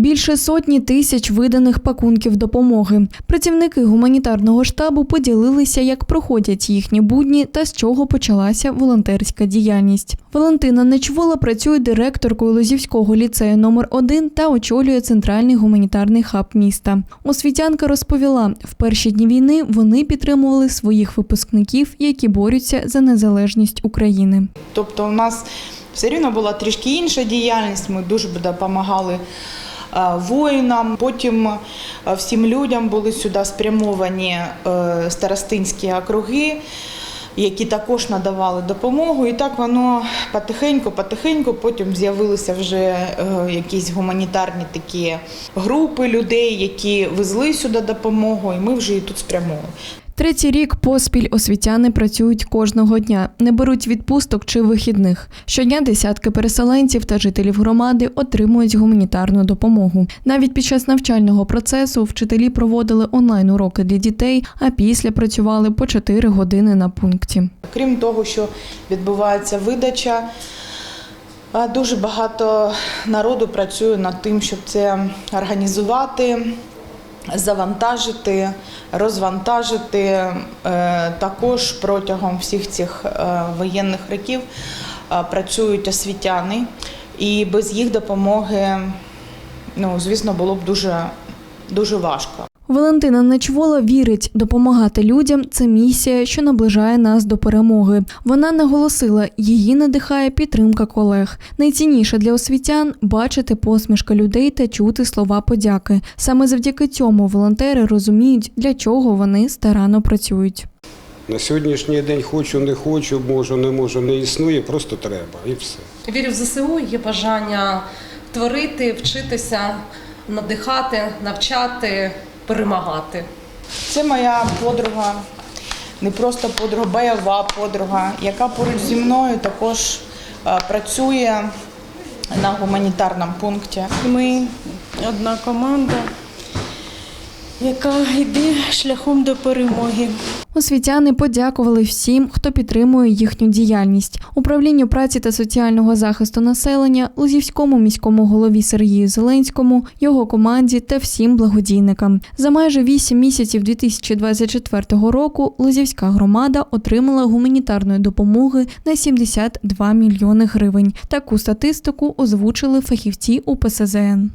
Більше сотні тисяч виданих пакунків допомоги. Працівники гуманітарного штабу поділилися, як проходять їхні будні та з чого почалася волонтерська діяльність. Валентина Нечвола працює директоркою Лозівського ліцею номер 1 та очолює центральний гуманітарний хаб міста. Освітянка розповіла, в перші дні війни вони підтримували своїх випускників, які борються за незалежність України. Тобто у нас все рівно була трішки інша діяльність. Ми дуже допомагали воїнам. Потім е, всім людям були сюди спрямовані е, старостинські округи. Які також надавали допомогу, і так воно потихеньку, потихеньку. Потім з'явилися вже е, якісь гуманітарні такі групи людей, які везли сюди допомогу, і ми вже її тут спрямовували. Третій рік поспіль освітяни працюють кожного дня, не беруть відпусток чи вихідних. Щодня десятки переселенців та жителів громади отримують гуманітарну допомогу. Навіть під час навчального процесу вчителі проводили онлайн уроки для дітей, а після працювали по 4 години на пункті. Крім того, що відбувається видача, дуже багато народу працює над тим, щоб це організувати, завантажити, розвантажити. Е, Також протягом всіх цих е, воєнних років е, працюють освітяни, і без їх допомоги, ну, звісно, було б дуже, дуже важко. Валентина Нечвола вірить, допомагати людям це місія, що наближає нас до перемоги. Вона наголосила, її надихає підтримка колег. Найцінніше для освітян бачити посмішки людей та чути слова подяки. Саме завдяки цьому волонтери розуміють, для чого вони старанно працюють. На сьогоднішній день хочу, не хочу, можу, не можу, не існує, просто треба і все. Вірю в ЗСУ, є бажання творити, вчитися, надихати, навчати, перемагати. Це моя подруга, не просто подруга, бойова подруга, яка поруч зі мною також е, працює на гуманітарному пункті. Ми одна команда, яка йде шляхом до перемоги. Освітяни подякували всім, хто підтримує їхню діяльність. Управлінню праці та соціального захисту населення, Лузівському міському голові Сергію Зеленському, його команді та всім благодійникам. За майже вісім місяців 2024 року Лузівська громада отримала гуманітарної допомоги на 72 мільйони гривень. Таку статистику озвучили фахівці УПСЗН.